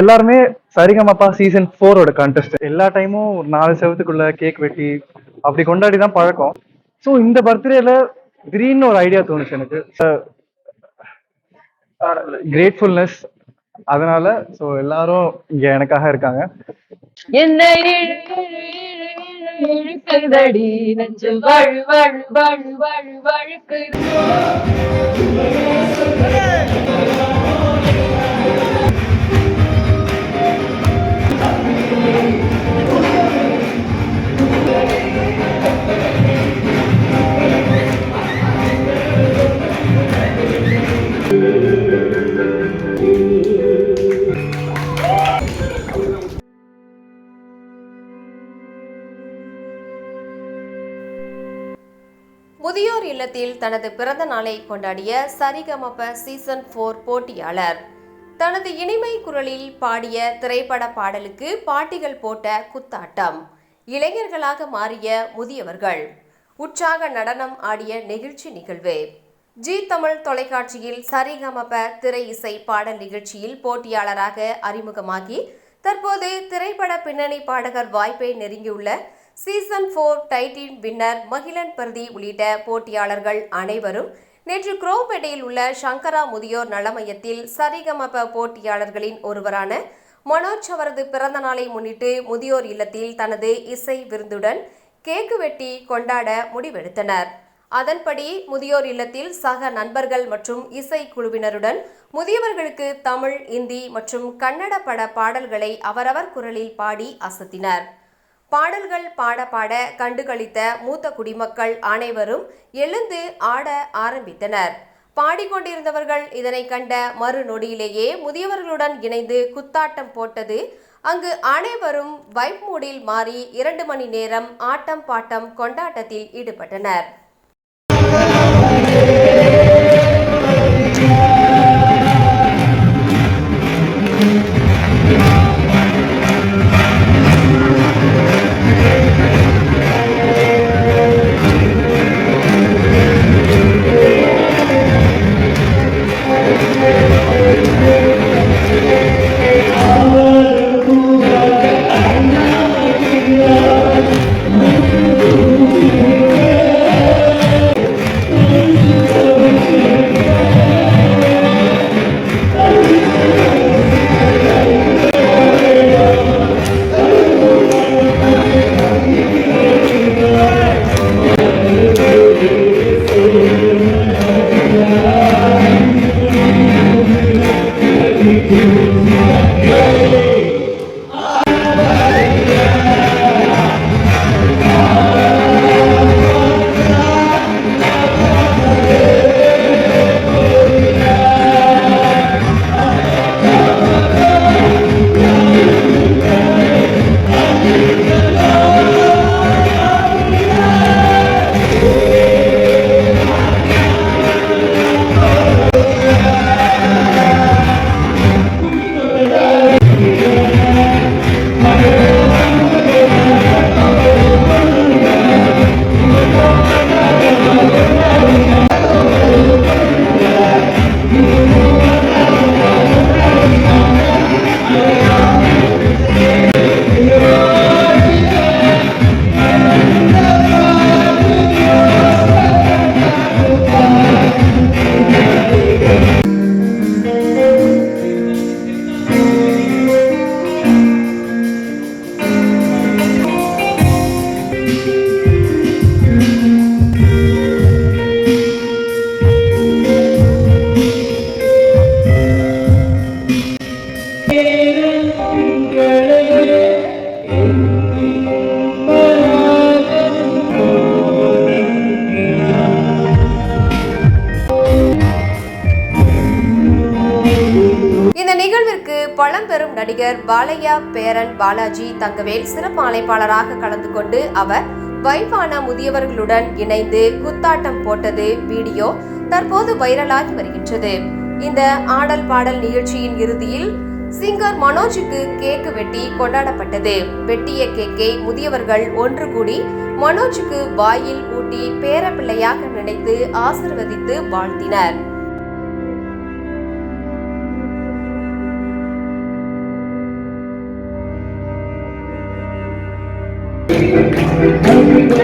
எல்லாருமே சரிகமப்பா சீசன் ஃபோரோட கண்டெஸ்ட் எல்லா டைமும் ஒரு நாலு செவத்துக்குள்ள கேக் வெட்டி அப்படி கொண்டாடி தான் பழக்கம். ஸோ இந்த பர்த்டேல திடீர்னு ஒரு ஐடியா தோணுச்சு எனக்கு. கிரேட்ஃபுல்னஸ் அதனால ஸோ எல்லாரும் இங்க எனக்காக இருக்காங்க. என்னை இல்லத்தில் தனது பிறந்த நாளை கொண்டாடிய சரிகமப சீசன் போர் போட்டியாளர். தனது இனிமை குரலில் பாடிய திரைப்பட பாடலுக்கு பாட்டிகள் போட்ட குத்தாட்டம். இளைஞர்களாக மாறிய முதியவர்கள். உற்சாக நடனம் ஆடிய நெகிழ்ச்சி நிகழ்வு. ஜி தமிழ் தொலைக்காட்சியில் சரிகமப திரை இசை பாடல் நிகழ்ச்சியில் போட்டியாளராக அறிமுகமாகி தற்போது திரைப்பட பின்னணி பாடகர் வாய்ப்பை நெருங்கியுள்ள season four title winner Mahizhan Prathi உள்ளிட்ட போட்டியாளர்கள் அனைவரும் நேற்று குரோம்பேட்டையில் உள்ள சங்கரா முதியோர் நல மையத்தில் சரிகமப போட்டியாளர்களின் ஒருவரான மனோஜ் அவரது பிறந்த நாளை முன்னிட்டு முதியோர் இல்லத்தில் தனது இசை விருந்துடன் கேக்கு வெட்டி கொண்டாட முடிவெடுத்தனர். அதன்படி முதியோர் இல்லத்தில் சக நண்பர்கள் மற்றும் இசை குழுவினருடன் முதியவர்களுக்கு தமிழ் இந்தி மற்றும் கன்னட பட பாடல்களை அவரவர் குரலில் பாடி அசத்தினர். பாடல்கள் பாட பாட கண்டுகளித்த மூத்த குடிமக்கள் அனைவரும் எழுந்து ஆட ஆரம்பித்தனர். பாடிக்கொண்டிருந்தவர்கள் இதனை கண்ட மறுநொடியிலேயே முதியவர்களுடன் இணைந்து குத்தாட்டம் போட்டது. அங்கு அனைவரும் வைப் மூடில் மாறி இரண்டு மணி நேரம் ஆட்டம் பாட்டம் கொண்டாட்டத்தில் ஈடுபட்டனர். நடிகர் பாலையா பேரன் பாலாஜி தங்கவேல் சிறப்பு அழைப்பாளராக கலந்து கொண்டு அவர் வைஃபான முதியவர்களுடன் இணைந்து குத்தாட்டம் போட்டது வீடியோ தற்போது வைரலாகி வருகின்றது. இந்த ஆடல் பாடல் நிகழ்ச்சியின் இறுதியில் சிங்கர் மனோஜுக்கு கேக்கு வெட்டி கொண்டாடப்பட்டது. வெட்டிய கேக்கை முதியவர்கள் ஒன்று கூடி மனோஜுக்கு வாயில் ஊட்டி பேரப்பிள்ளையாக நினைத்து ஆசிர்வதித்து வாழ்த்தினர். இந்த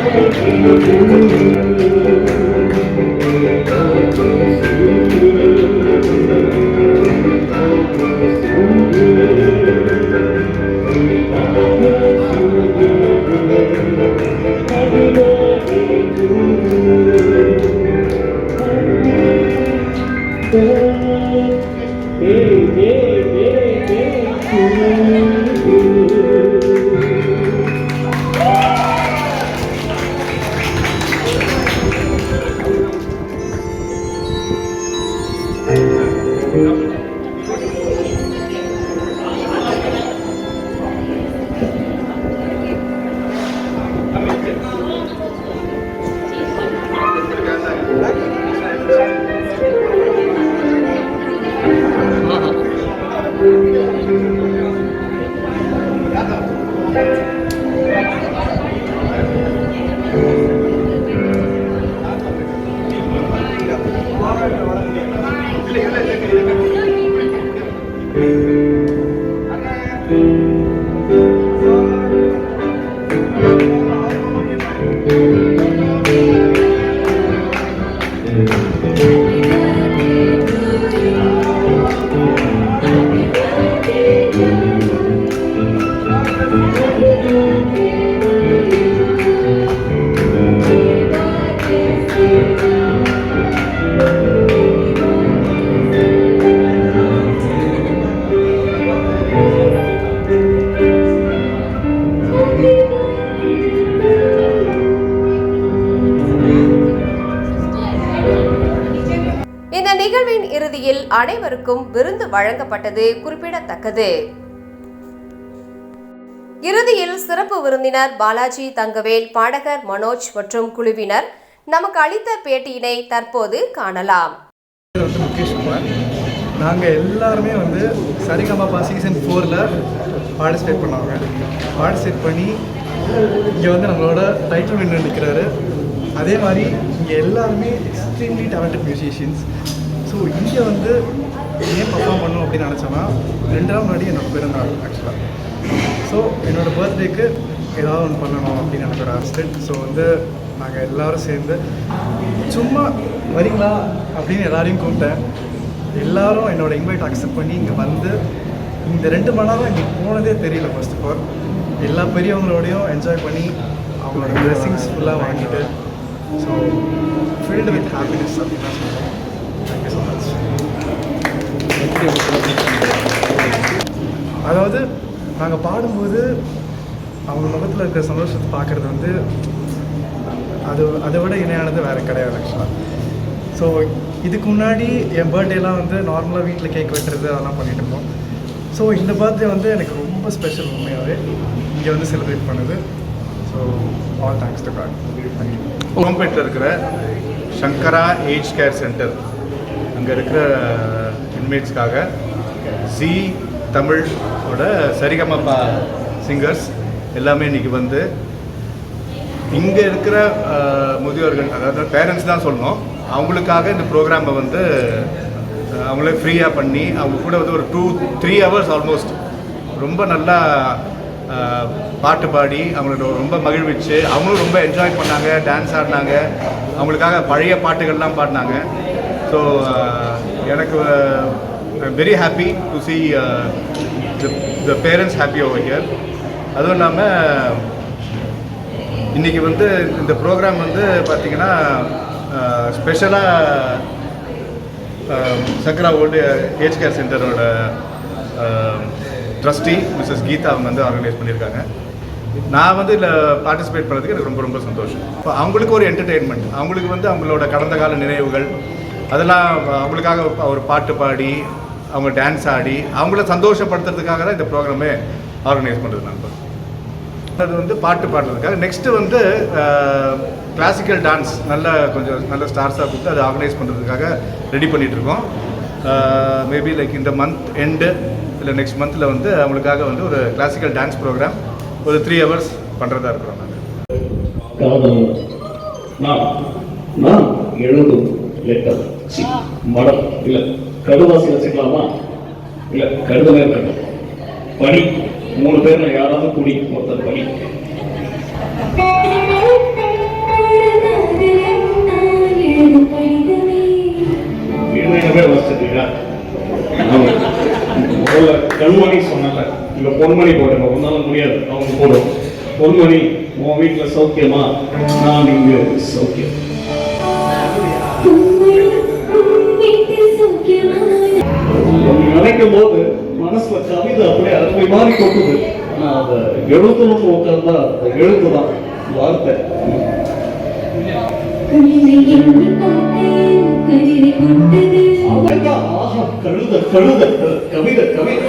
வழங்கப்பட்டது குறிப்பிடத்தக்கது. இறுதியில் சிறப்பு விருந்தினர் பாலாஜி தங்கவேல் பாடகர் மனோஜ் மற்றும் குழுவினர் நமக்கு அளித்த பேட்டியினை தற்போது காணலாம். நாங்கள் எல்லாருமே வந்து சரிகமாப்பா சீசன் ஃபோரில் பார்ட்டிசிபேட் பண்ணாங்க பார்ட்டிசிபேட் பண்ணி இங்கே வந்து நம்மளோட டைட்டில் வின்னர் நிற்கிறாரு அதே மாதிரி இங்கே எல்லாருமே எக்ஸ்ட்ரீம்லி டேலண்டட் மியூசிஷியன்ஸ் ஸோ இங்கே வந்து ஏன் பர்ஃபார்ம் பண்ணணும் அப்படின்னு நினச்சோன்னா ரெண்டு நாள் முன்னாடி என்னோட பிறந்தநாள் ஆக்சுவலாக ஸோ என்னோட பர்த்டேக்கு ஏதாவது ஒன்று பண்ணணும் அப்படின்னு எனக்கு ஒரு ஸோ வந்து நாங்கள் எல்லாரும் சேர்ந்து சும்மா வரீங்களா? அப்படின்னு எல்லாரையும் கூப்பிட்டேன். எல்லாரும் என்னோடய இன்வைட் அக்செப்ட் பண்ணி இங்கே வந்து இந்த ரெண்டு மணி நேரம் இங்கே போனதே தெரியல ஃபர்ஸ்ட் ஆஃப் ஆல் எல்லா பெரியவங்களோடையும் என்ஜாய் பண்ணி அவங்களோட ட்ரெஸ்ஸிங்ஸ் ஃபுல்லாக வாங்கிட்டு ஸோ ஃபீல்டு வித் ஹாப்பினஸ் அப்படின்னு தான் சொல்லுவேன் தேங்க்யூ ஸோ மச் அதாவது நாங்கள் பாடும்போது அவங்க முகத்தில் இருக்கிற சந்தோஷத்தை பார்க்குறது வந்து அது அதை விட இணையானது வேறு கிடையாது ஆக்சுவலாக ஸோ இதுக்கு முன்னாடி என் பர்த்டேலாம் வந்து நார்மலாக வீட்டில் கேக் வெட்டுறது அதெல்லாம் பண்ணிட்டு இருந்தோம். ஸோ இந்த பர்த்டே வந்து எனக்கு ரொம்ப ஸ்பெஷல் உண்மையாகவே இங்கே வந்து செலிப்ரேட் பண்ணுது. So all thanks to God thank you கோம்பேட்டில் இருக்கிற சங்கரா ஏஜ் கேர் சென்டர் அங்கே இருக்கிற இன்மேட்ஸ்க்காக ஜி தமிழோட சரிகமப்பா சிங்கர்ஸ் எல்லாமே இன்னைக்கு வந்து இங்கே இருக்கிற முதியோர்கள் அதாவது பேரண்ட்ஸ் தான் சொல்லணும். அவங்களுக்காக இந்த ப்ரோக்ராமை வந்து அவங்களே ஃப்ரீயாக பண்ணி அவங்க கூட வந்து ஒரு டூ த்ரீ ஹவர்ஸ் ஆல்மோஸ்ட் ரொம்ப நல்லா பாட்டு பாடி அவங்களோட ரொம்ப மகிழ்விச்சு அவங்களும் ரொம்ப என்ஜாய் பண்ணாங்க டான்ஸ் ஆடினாங்க. அவங்களுக்காக பழைய பாட்டுகள்லாம் பாடினாங்க. ஸோ எனக்கு very happy to see the parents happy over here அதுவும் இல்லாமல் இன்றைக்கி வந்து இந்த ப்ரோக்ராம் வந்து பார்த்திங்கன்னா ஸ்பெஷலாக சக்ரா ஓல்டு ஏஜ் கேர் சென்டரோட ட்ரஸ்டி மிஸ்ஸஸ் கீதா அவங்க வந்து ஆர்கனைஸ் பண்ணியிருக்காங்க. நான் வந்து இதில் பார்ட்டிசிபேட் பண்ணுறதுக்கு எனக்கு ரொம்ப ரொம்ப சந்தோஷம். இப்போ அவங்களுக்கு ஒரு என்டர்டெயின்மெண்ட் அவங்களுக்கு வந்து அவங்களோட கடந்த கால நினைவுகள் அதெல்லாம் அவங்களுக்காக ஒரு பாட்டு பாடி அவங்க டான்ஸ் ஆடி அவங்கள சந்தோஷப்படுத்துறதுக்காக தான் இந்த ப்ரோக்ராமே ஆர்கனைஸ் பண்ணுறது நண்பர். அது வந்து பாட்டு பாடுறதுக்காக. நெக்ஸ்ட்டு வந்து கிளாசிக்கல் டான்ஸ் நல்ல கொஞ்சம் நல்ல ஸ்டார்ஸாக கொடுத்து அதை ஆர்கனைஸ் பண்ணுறதுக்காக ரெடி பண்ணிகிட்ருக்கோம் மேபி லைக் இந்த மந்த் எண்டு இல்லை நெக்ஸ்ட் மந்தில் வந்து அவங்களுக்காக வந்து ஒரு கிளாசிக்கல் டான்ஸ் ப்ரோக்ராம் ஒரு த்ரீ ஹவர்ஸ் பண்ணுறதா இருக்கிறோம் நாங்கள் எழுதும் லெட்டர் மடம் இல்ல கடுதாசி வச்சுக்கலாமா இல்ல கடுதலே இருக்கட்டும் பனி மூணு பேர்ல யாராவது குடி ஒருத்தர் பனி. கண்மணி சொன்னல இங்க பொன்மணி போடுங்க ஒன்னால முடியாது அவங்க போடும் பொன்மணி உன் வீட்டுல சௌக்கியமா? நான் இங்க சௌக்கியம். நினைக்கும் போது மனசுல கவிதை அப்படியே அருமை மாதிரி கொட்டுது. ஆனா அதை எழுதணும்னு உட்கார்ந்தா அந்த எழுத்துதான் வார்த்தை. அவ்வளவுதான். ஆஹா, கழுத கழுத கவிதை கவிதை.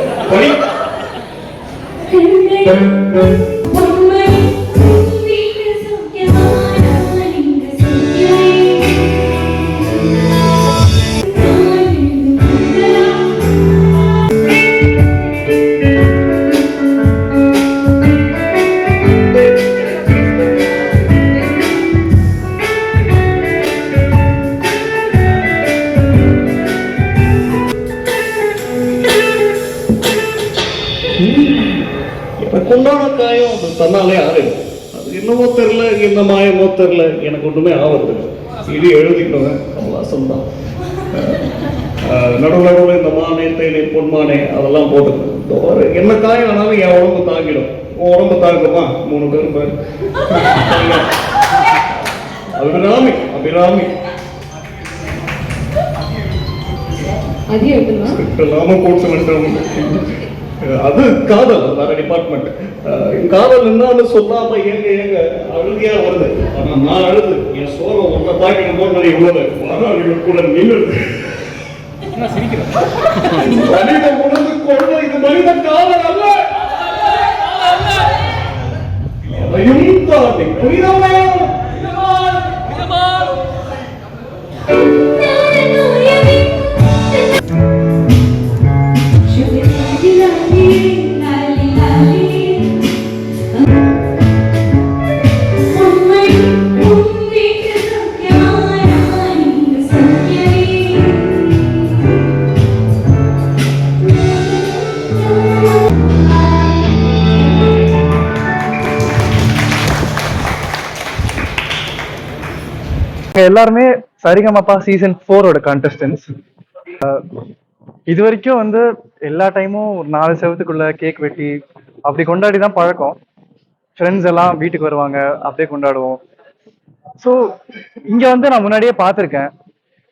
என்ன மாயமோ தெரியல எனக்கு ஒண்ணுமே ஆவறது இல்லை. இது எழுதிக்கணும் கமலாசம் தான் நடுவு நடுவில் இந்த மானே தேனே பொன்மானே அதெல்லாம் போட்டுக்கணும் என்ன காயம் ஆனாலும் என் உடம்பு தாங்கிடும். உன் உடம்பு தாங்குமா? மூணு பேரும் பேர். அபிராமி அபிராமி. அது காதல் வேற டிபார்ட்மெண்ட் காதல் என்னன்னு சொல்லாம ஏங்க ஏங்க அழுகையா வருது. ஆனா நான் அழுது. என் சோழ ஒன்றை தாக்கின போது இவ்வளவு மாணவர்கள் கூட நின்றுது மனித உணர்ந்து கொண்டு இது மனித காதல் அல்ல. அதையும் தாண்டி புரிதமே எல்லாருமே சரிகமப்பா சீசன் ஃபோரோட கான்டெஸ்டன்ஸ் இது வரைக்கும் வந்து எல்லா டைமும் ஒரு நாலு செவத்துக்குள்ள கேக் வெட்டி அப்படி கொண்டாடி தான் பழக்கம். ஃப்ரெண்ட்ஸ் எல்லாம் வீட்டுக்கு வருவாங்க அப்படியே கொண்டாடுவோம். ஸோ இங்க வந்து நான் முன்னாடியே பார்த்துருக்கேன்.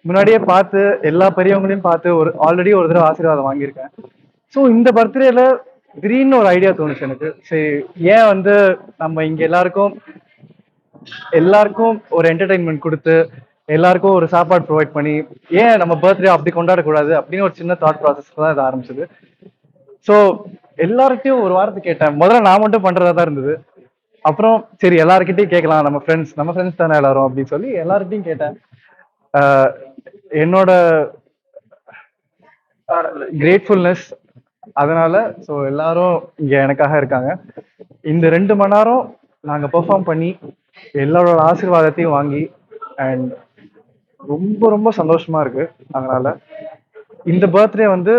முன்னாடியே பார்த்து எல்லா பெரியவங்களையும் பார்த்து ஒரு ஆல்ரெடி ஒரு தடவை ஆசீர்வாதம் வாங்கியிருக்கேன். ஸோ இந்த பர்த்டேல திடீர்னு ஒரு ஐடியா தோணுச்சு எனக்கு. சரி ஏன் வந்து நம்ம இங்க எல்லாருக்கும் எல்லாருக்கும் ஒரு என்டர்டைன்மெண்ட் கொடுத்து எல்லாருக்கும் ஒரு சாப்பாடு ப்ரொவைட் பண்ணி ஏன் நம்ம பர்த்டே அப்படி கொண்டாடக்கூடாது அப்படின்னு ஒரு சின்ன தாட் ப்ராசஸ் தான் இது ஆரம்பிச்சது. ஸோ எல்லார்கிட்டையும் ஒரு வாரத்தை கேட்டேன். முதல்ல நான் மட்டும் பண்ணுறதா தான் இருந்தது. அப்புறம் சரி எல்லாருக்கிட்டையும் கேட்கலாம். நம்ம ஃப்ரெண்ட்ஸ் நம்ம ஃப்ரெண்ட்ஸ் தானே எல்லாரும் அப்படின்னு சொல்லி எல்லார்கிட்டையும் கேட்டேன். என்னோட கிரேட்ஃபுல்னஸ் அதனால ஸோ எல்லாரும் இங்கே எனக்காக இருக்காங்க. இந்த ரெண்டு மணி நேரம் நாங்கள் பெர்ஃபார்ம் பண்ணி எல்லாரோட ஆசீர்வாதத்தையும் வாங்கி அண்ட் ரொம்ப ரொம்ப சந்தோஷமா இருக்கு அதனால. இந்த பர்த்டே வந்து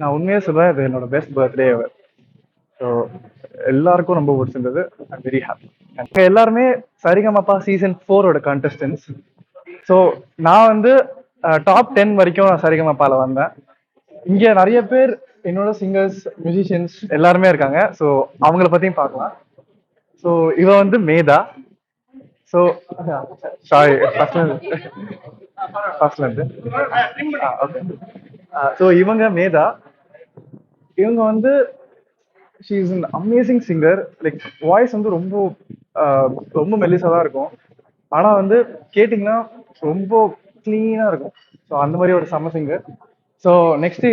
நான் உண்மையே சொல்றேன் இது என்னோட பெஸ்ட் பர்த்டே அவர் ஸோ எல்லாருக்கும் ரொம்ப பிடிச்சிருந்தது. ஐம் வெரி ஹாப்பி எல்லாருமே சரிகமப்பா சீசன் ஃபோரோட கான்டெஸ்டன்ஸ் ஸோ நான் வந்து டாப் டென் வரைக்கும் நான் சரிகமப்பால வந்தேன். இங்கே நிறைய பேர் என்னோட சிங்கர்ஸ் மியூசிஷியன்ஸ் எல்லாருமே இருக்காங்க. ஸோ அவங்கள பத்தியும் பார்க்கலாம். ஸோ இவ வந்து மேதா. ஸோ சாரி ஃபர்ஸ்ட்ல ஃபர்ஸ்ட்ல இருந்து ஓகே ஸோ இவங்க மேதா. இவங்க வந்து she is an amazing singer like voice வந்து ரொம்ப ரொம்ப மெல்லிசா தான் இருக்கும். ஆனா வந்து கேட்டிங்கன்னா ரொம்ப க்ளீனா இருக்கும். ஸோ அந்த மாதிரி ஒரு செம்ம சிங்கர் ஸோ நெக்ஸ்ட்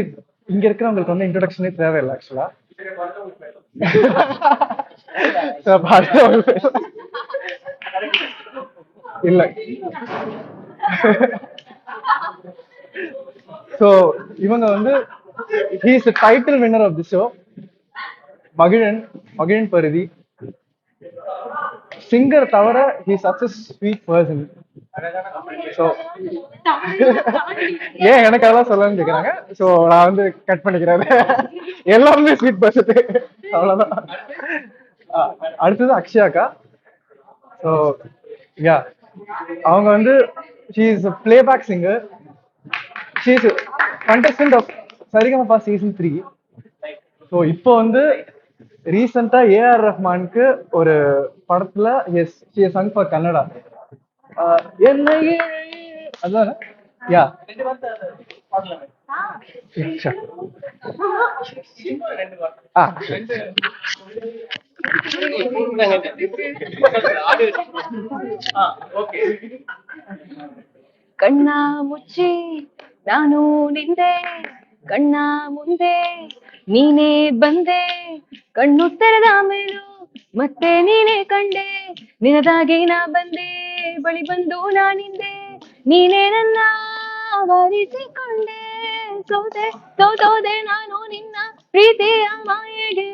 இங்க இருக்கிறவங்களுக்கு வந்து இன்ட்ரடக்ஷனே தேவையில்லை ஆக்சுவலா இல்ல. ஸோ இவங்க வந்து he is title winner of the show Mahizhan Mahizhan Paruthi. Singer தவிர he success sweet person so ஏன் எனக்கு அதெல்லாம் சொல்லணும்னு கேட்குறாங்க ஸோ நான் வந்து கட் பண்ணிக்கிறேன். எல்லாருமே ஸ்வீட் பர்சன் அவ்வளோதான் அடுத்தது அக்ஷயாக்கா. ஸோ யா அவங்க வந்து she is playback singer she is contestant of Saregamapa season three so இப்போ வந்து ரீசெண்டாக ஏஆர் ரஹ்மானுக்கு ஒரு படத்துல yes she sung for Kannada என்ன அதான்? யா ஆ. ಕಣ್ಣ ಮುಚ್ಚಿ ನಾನು ನಿಂದೆ, ಕಣ್ಣ ಮುಂದೆ ನೀನೇ ಬಂದೆ. ಕಣ್ಣು ತೆರೆದ ಮೇಲೂ ಮತ್ತೆ ನೀನೇ ಕಂಡೆ. ನಿನದಾಗೆ ನಾ ಬಂದೆ, ಬಳಿ ಬಂದು ನಾನಿಂದೆ ನೀನೇ ನನ್ನ ವರಿಸಿಕೊಂಡೆ ಸೋದೆ ಸೋತೋದೆ ನಾನು ನಿನ್ನ ಪ್ರೀತಿಯ ಮಾಯೆಗೆ.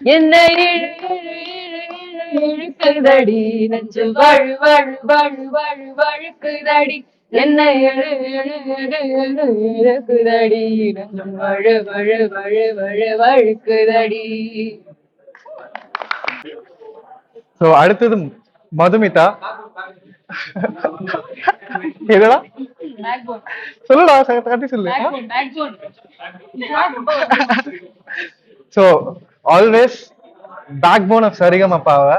என்னை இழு இழு இழு இழு இழுக்குதடி நெஞ்சு வழு வழு வழு வழு வழுக்குதடி. என்னை இழு இழுக்குதடி நெஞ்சு வழு வழு வழு வழு வழுக்குதடி. ஸோ அடுத்தது மதுமிதா. என்னடா சொல்லுடா ச- கட்டி சொல்லு. So always back phone of சரிகம் அப்பாவை.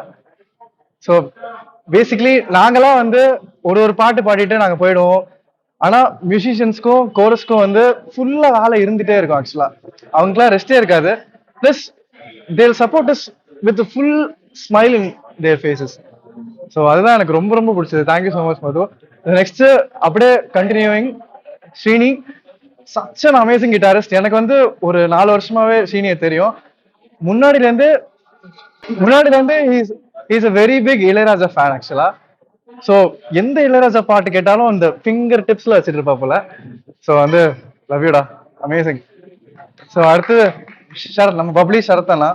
ஸோ பேசிக்கலி நாங்களாம் வந்து ஒரு ஒரு பாட்டு பாடிட்டு நாங்கள் போயிடுவோம். ஆனால் மியூசிஷியன்ஸ்க்கும் கோரஸ்க்கும் வந்து ஃபுல்லாக வேலை இருந்துகிட்டே இருக்கும் ஆக்சுவலாக அவங்களுக்குலாம் ரெஸ்டே இருக்காது. Plus their support is with full smile in their faces so அதுதான் எனக்கு ரொம்ப ரொம்ப பிடிச்சது. Thank you so much Madhu next அப்படியே continuing Srini such an amazing guitarist எனக்கு வந்து ஒரு நாலு வருஷமாவே ஸ்ரீனியை தெரியும். முன்னாடில இருந்து முன்னாடில இருந்து is a very big Ilaiyaraaja fan actually so எந்த இளையராஜா பாட்டு கேட்டாலும் அந்த ஃபிங்கர் டிப்ஸ்ல வச்சுட்டு இருப்பாப்புல போல. ஸோ வந்து லவ் யூடா அமேசிங் ஸோ அடுத்து ஷரத் நம்ம bubbly ஷரத்தனா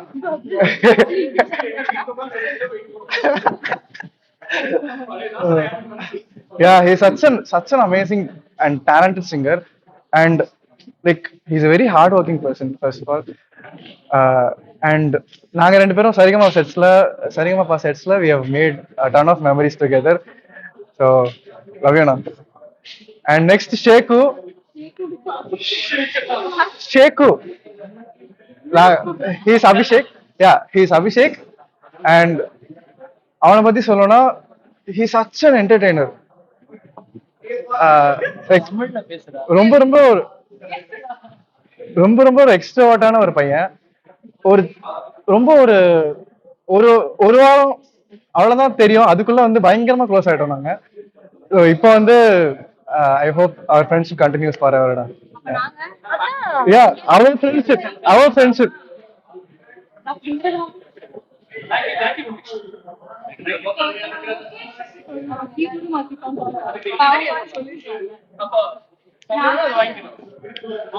yeah he's such an an such an amazing and talented singer. And like he's a very hard working person first uh, and நாங்க ரெண்டு பேரும் சரிகமா செட்ஸ்ல சரிகமா செட்ஸ்ல we have made a ton of memories together. So love you அண்ணா and next Sheku Sheku he's Abhishek yeah he's Abhishek and அவனை பத்தி சொல்லணும்னா he such an entertainer ரொம்ப ரொம்ப ஒரு ரொம்ப ரொம்ப ஒரு எக்ஸ்ட்ரோவாட்டான ஒரு பையன். ஒரு ரொம்ப ஒரு ஒரு ஒரு வாரம் அவ்வளவுதான் தெரியும். அதுக்குள்ள வந்து பயங்கரமா க்ளோஸ் ஆயிட்டோம் நாங்க. இப்போ வந்து I hope our friendship continues for எவர்டா yeah our friendship our friendship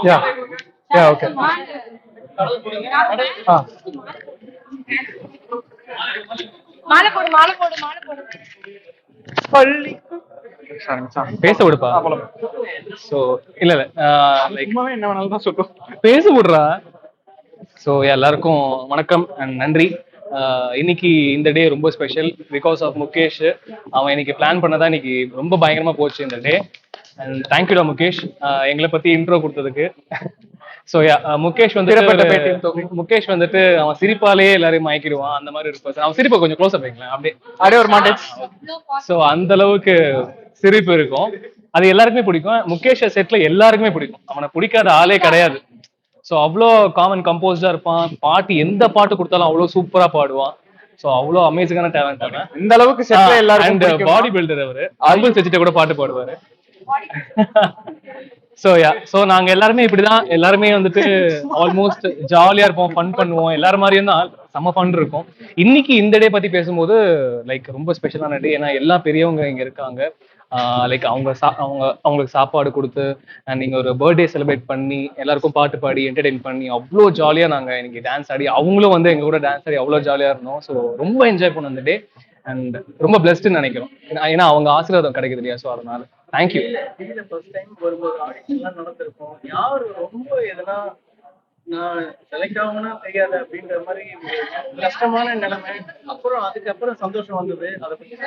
yeah yeah okay மாலை போடு மாலை போடு மாலை போடு. பள்ளி. பேச விடுப்பா. சோ இல்ல இல்ல. லைக் என்ன வேணாலும் தான் சொல்லும் பேச விடுறா. ஸோ எல்லாருக்கும் வணக்கம் and நன்றி. இன்னைக்கு இந்த டே ரொம்ப ஸ்பெஷல் பிகாஸ் ஆஃப் முகேஷ். அவன் இன்னைக்கு பிளான் பண்ணதான் இன்னைக்கு ரொம்ப பயங்கரமா போச்சு இந்த டே. அண்ட் தேங்க்யூடா முகேஷ். எங்களை பத்தி இன்ட்ரோ கொடுத்ததுக்கு. ஸோ முகேஷ் பேட்டி வந்துட்டு முகேஷ் வந்துட்டு அவன் சிரிப்பாலே எல்லாரையும் மயக்கிடுவான். அந்த மாதிரி person. அவன் சிரிப்பை கொஞ்சம் க்ளோஸ் வைங்களேன். அப்படியே. அப்படியே ஒரு மாட்டேன். சோ அந்த அளவுக்கு சிரிப்பு இருக்கும். அது எல்லாருக்குமே பிடிக்கும். முகேஷ் செட்ல எல்லாருக்குமே பிடிக்கும். அவனை பிடிக்காத ஆளே கிடையாது. சோ அவ்வளோ காமன் கம்போஸ்டா இருப்பான். பாட்டு எந்த பாட்டு கொடுத்தாலும் அவ்வளோ சூப்பரா பாடுவான். சோ அவ்வளோ அமேசிங்கான டேலண்ட் அவன். இந்த அளவுக்கு செட்ல எல்லாரும் பாடி பில்டர் அவரு. அம்புல் செஞ்சுட்டு கூட பாட்டு பாடுவாரு. சோ யா சோ நாங்க எல்லாருமே இப்படிதான். எல்லாருமே வந்துட்டு ஆல்மோஸ்ட் ஜாலியா இருப்போம் ஃபன் பண்ணுவோம். எல்லாரும் மாதிரியும் தான் செம்ம ஃபன் இருக்கும். இன்னைக்கு இந்த டே பத்தி பேசும்போது லைக் ரொம்ப ஸ்பெஷலான டே ஏன்னா எல்லா பெரியவங்க இங்க இருக்காங்க. லைக் அவங்க சா- அவங்க அவங்களுக்கு சாப்பாடு கொடுத்து அண்ட் நீங்க ஒரு பர்த்டே செலிப்ரேட் பண்ணி எல்லாருக்கும் பாட்டு பாடி என்டர்டெயின் பண்ணி அவ்வளோ ஜாலியா நாங்க இன்னைக்கு டான்ஸ் ஆடி அவங்களும் வந்து எங்க கூட டான்ஸ் ஆடி அவ்வளோ ஜாலியா இருந்தோம். ஸோ ரொம்ப என்ஜாய் பண்ணோம் அந்த டே அண்ட் ரொம்ப பிளஸ்ட்னு நினைக்கிறோம். ஏன்னா- ஏன்னா அவங்க ஆசீர்வாதம் கிடைக்குது இல்லையா? ஸோ அதனால. தேங்க்யூ ஃபர்ஸ்ட் டைம் ஒரு ஒரு ஆடிஷன்லாம் நடந்திருக்கும். யாரு ரொம்ப எதனா நான் செலக்ட் ஆகும்னா தெரியாது அப்படின்ற மாதிரி கஷ்டமான நிலைமை. அப்புறம் அதுக்கப்புறம் சந்தோஷம் வந்தது. அதை பத்தி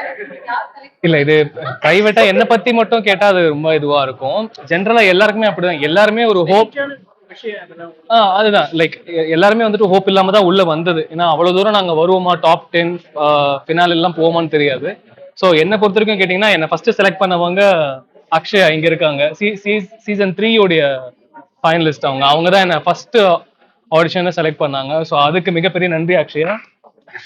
இல்ல இது பிரைவேட்டா என்ன பத்தி மட்டும் கேட்டா அது ரொம்ப இதுவா இருக்கும். ஜென்ரலா எல்லாருக்குமே அப்படிதான். எல்லாருமே ஒரு ஹோப் அதுதான். லைக் எல்லாருமே வந்துட்டு ஹோப் இல்லாம தான் உள்ள வந்தது. ஏன்னா அவ்வளவு தூரம் நாங்க வருவோமா? டாப் டென் ஃபினால் எல்லாம் போவோமான்னு தெரியாது. ஸோ என்னை பொறுத்த வரைக்கும் கேட்டிங்கன்னா என்னை ஃபர்ஸ்ட் செலக்ட் பண்ணவங்க அக்ஷயா இங்க இருக்காங்க. சீசன் த்ரீ உடைய ஃபைனலிஸ்ட் அவங்க அவங்க. தான் என்ன ஃபர்ஸ்ட் ஆடிஷனை செலக்ட் பண்ணாங்க. ஸோ அதுக்கு மிகப்பெரிய நன்றி அக்ஷயா.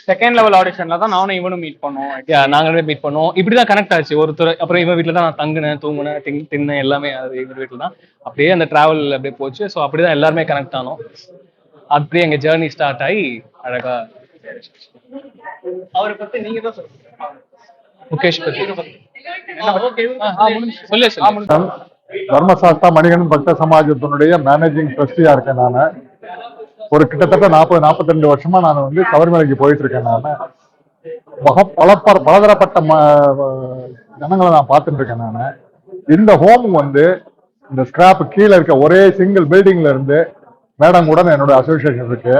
செகண்ட் லெவல் ஆடிஷன்ல தான் நானும் இவனும் மீட் பண்ணோம் யா நாங்களே மீட் பண்ணோம் இப்படிதான் கனெக்ட் ஆச்சு. ஒருத்தர் அப்புறம் இவன் வீட்டில் தான் நான் தங்குனேன் தூங்குனேன் திங் தின்னேன் எல்லாமே அது எங்க வீட்டில் தான் அப்படியே அந்த டிராவல் அப்படியே போச்சு. ஸோ அப்படிதான் எல்லாருமே கனெக்ட் ஆனோம். அப்படியே எங்க ஜேர்னி ஸ்டார்ட் ஆகி அழகா. அவரை பத்தி நீங்க தான் சொல்லுங்க. முகேஷ் பத்தி. சொல்லு சொல்லு தர்மசாஸ்தா மணிகண்டன் பக்த சமாஜத்தினுடைய மேனேஜிங் ட்ரஸ்டியா இருக்கேன் நான். ஒரு கிட்டத்தட்ட நாற்பது நாற்பத்தி ரெண்டு வருஷமா நான் வந்து சபரிமலைக்கு போயிட்டு இருக்கேன் நான். மக பல பல- பலதரப்பட்ட ம- ஜனங்களை நான் பார்த்துட்டு இருக்கேன் நான். இந்த ஹோம் வந்து இந்த ஸ்கிராப் கீழே இருக்க ஒரே சிங்கிள் பில்டிங்ல இருந்து மேடம் கூட என்னோட அசோசியேஷன் இருக்கு.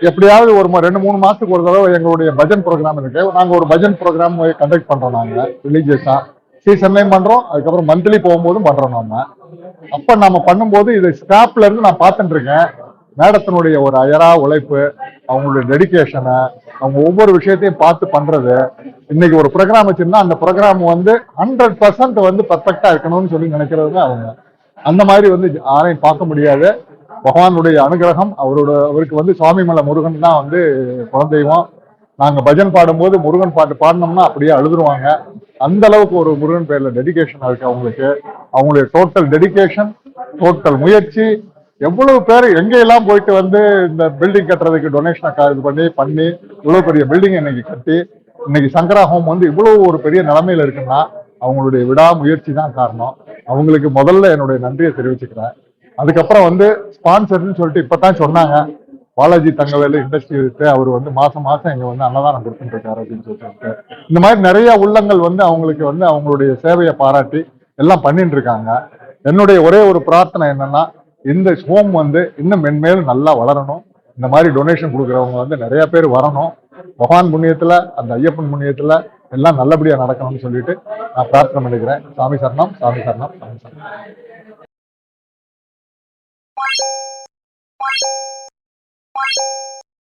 எப்படியாவது ஒரு ரெண்டு மூணு மாசத்துக்கு ஒரு தடவை எங்களுடைய பஜன் ப்ரோக்ராம் இருக்கு. நாங்க ஒரு பஜன் ப்ரோக்ராம் கண்டக்ட் பண்றோம் நாங்க ரிலீஜியஸா சீசன்லயும் பண்றோம் அதுக்கப்புறம் மந்த்லி போகும்போதும் பண்றோம் நம்ம அப்ப நம்ம பண்ணும்போது இது ஸ்டாப்ல இருந்து நான் பார்த்துட்டு இருக்கேன். மேடத்தினுடைய ஒரு அயரா உழைப்பு அவங்களுடைய டெடிகேஷனை அவங்க ஒவ்வொரு விஷயத்தையும் பார்த்து பண்றது. இன்னைக்கு ஒரு ப்ரோக்ராம் வச்சிருந்தா அந்த ப்ரோக்ராம் வந்து ஹண்ட்ரட் பர்சன்ட் வந்து பர்ஃபெக்டா இருக்கணும்னு சொல்லி நினைக்கிறது அவங்க. அந்த மாதிரி வந்து யாரையும் பார்க்க முடியாது. பகவானுடைய அனுகிரகம் அவரோட அவருக்கு வந்து சுவாமி மலை முருகன் தான் வந்து குலதெய்வம். நாங்க பஜன் பாடும்போது முருகன் பாட்டு பாடினோம்னா அப்படியே அழுதுருவாங்க. அந்த அளவுக்கு ஒரு முருகன் பேர்ல டெடிகேஷன் இருக்கு அவங்களுக்கு. அவங்களுடைய டோட்டல் டெடிகேஷன் டோட்டல் முயற்சி. எவ்வளவு பேர் எங்கெல்லாம் போயிட்டு வந்து இந்த பில்டிங் கட்டுறதுக்கு டொனேஷனை இது பண்ணி பண்ணி இவ்வளவு பெரிய பில்டிங் இன்னைக்கு கட்டி இன்னைக்கு சங்கரா ஹோம் வந்து இவ்வளவு ஒரு பெரிய நிலைமையில இருக்குன்னா அவங்களுடைய விடாமுயற்சி தான் காரணம். அவங்களுக்கு முதல்ல என்னுடைய நன்றியை தெரிவிச்சுக்கிறேன். அதுக்கப்புறம் வந்து ஸ்பான்சர்னு சொல்லிட்டு இப்பதான் சொன்னாங்க. பாலாஜி தங்கவேலு இண்டஸ்ட்ரி இருக்கு. அவர் வந்து மாசம் மாசம் இங்க வந்து அன்னதானம் கொடுத்துட்டு இருக்காரு அப்படின்னு சொல்லிட்டு. இந்த மாதிரி நிறைய உள்ளங்கள் வந்து அவங்களுக்கு வந்து அவங்களுடைய சேவையை பாராட்டி எல்லாம் பண்ணிட்டு இருக்காங்க என்னுடைய ஒரே ஒரு பிரார்த்தனை என்னன்னா இந்த ஹோம் வந்து இன்னும் மென்மேலும் நல்லா வளரணும். இந்த மாதிரி டொனேஷன் கொடுக்குறவங்க வந்து நிறைய பேர் வரணும். பகவான் புண்ணியத்துல அந்த ஐயப்பன் புண்ணியத்துல எல்லாம் நல்லபடியா நடக்கணும்னு சொல்லிட்டு நான் பிரார்த்தனை பண்ணிக்கிறேன். சாமி சரணம் சாமி சரணம் சாமி சரணம். Thank you.